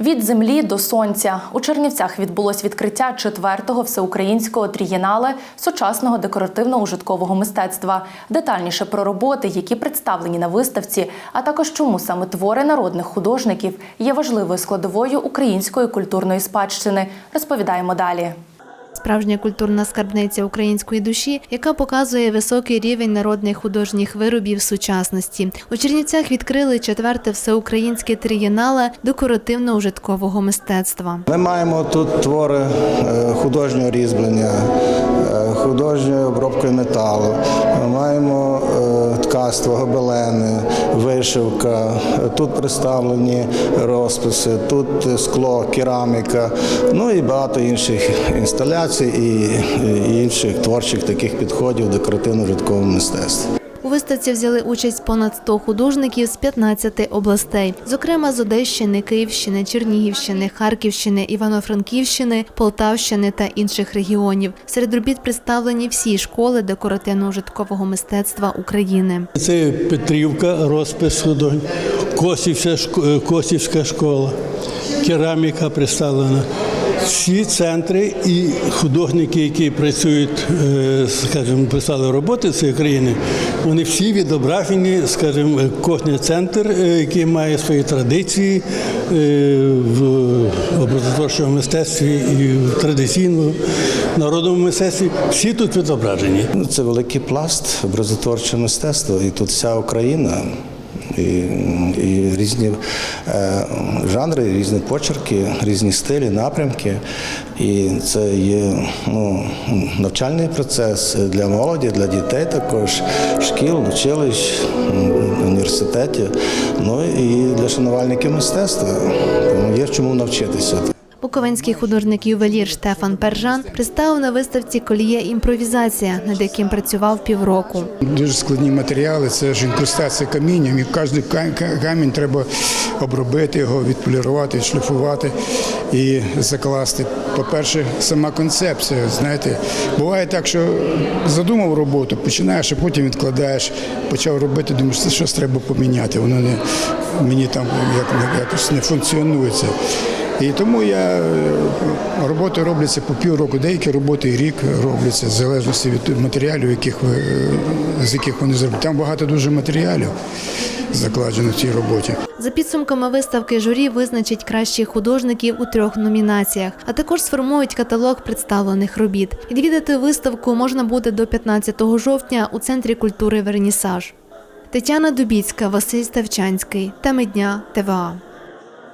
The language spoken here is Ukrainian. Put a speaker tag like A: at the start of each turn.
A: Від землі до сонця у Чернівцях відбулось відкриття четвертого всеукраїнського трієнале сучасного декоративно-ужиткового мистецтва. Детальніше про роботи, які представлені на виставці, а також чому саме твори народних художників є важливою складовою української культурної спадщини. Розповідаємо далі.
B: Справжня культурна скарбниця української душі, яка показує високий рівень народних художніх виробів сучасності. У Чернівцях відкрили четверте всеукраїнське трієнале декоративно-ужиткового мистецтва.
C: Ми маємо тут твори е, художнього різьблення, е, художньої обробки металу. Ми маємо е, ткацтво, гобелени, вишивка. Тут представлені розписи, тут скло, кераміка, ну і багато інших інсталяцій і, інших творчих таких підходів до декоративно-житковому мистецтві.
B: Виставці взяли участь понад 100 художників з 15 областей, зокрема з Одещини, Київщини, Чернігівщини, Харківщини, Івано-Франківщини, Полтавщини та інших регіонів. Серед робіт представлені всі школи декоративно-ужиткового мистецтва України.
D: Це Петрівка, розпис Косівська, Косівська школа, кераміка представлена. Всі центри і художники, які працюють, е, скажімо, писали роботи цієї країни, вони всі відображені, скажімо, кожен центр, е, який має свої традиції е, в образотворчому мистецтві і в традиційному народному мистецтві, всі тут відображені.
C: Це великий пласт образотворчого мистецтва, і тут вся Україна. І, і різні е, жанри, різні почерки, різні стилі, напрямки. І це є ну, навчальний процес для молоді, для дітей також, шкіл, училищ, університетів, ну і для шанувальників мистецтва. Тому є чому навчитися.
B: Буковинський художник ювелір Штефан Пержан представив на виставці коліє імпровізація, над яким працював півроку.
E: Дуже складні матеріали, це ж інкрустація камінням, і кожен ка- ка- камінь треба обробити його, відполірувати, відшліфувати і закласти. По-перше, сама концепція. Знаєте, буває так, що задумав роботу, починаєш, а потім відкладаєш, почав робити, думаєш, це щось треба поміняти. Воно не мені там як, якось не функціонує це. І тому я е, роботи робляться по півроку, деякі роботи рік робляться, в залежності від матеріалів, яких ви, е, з яких вони зроблять. Там багато дуже матеріалів закладено в цій роботі.
B: За підсумками виставки журі визначить кращих художників у трьох номінаціях, а також сформують каталог представлених робіт. Відвідати виставку можна буде до 15 жовтня у центрі культури Вернісаж. Тетяна Дубіцька, Василь Ставчанський. Теми дня ТВА.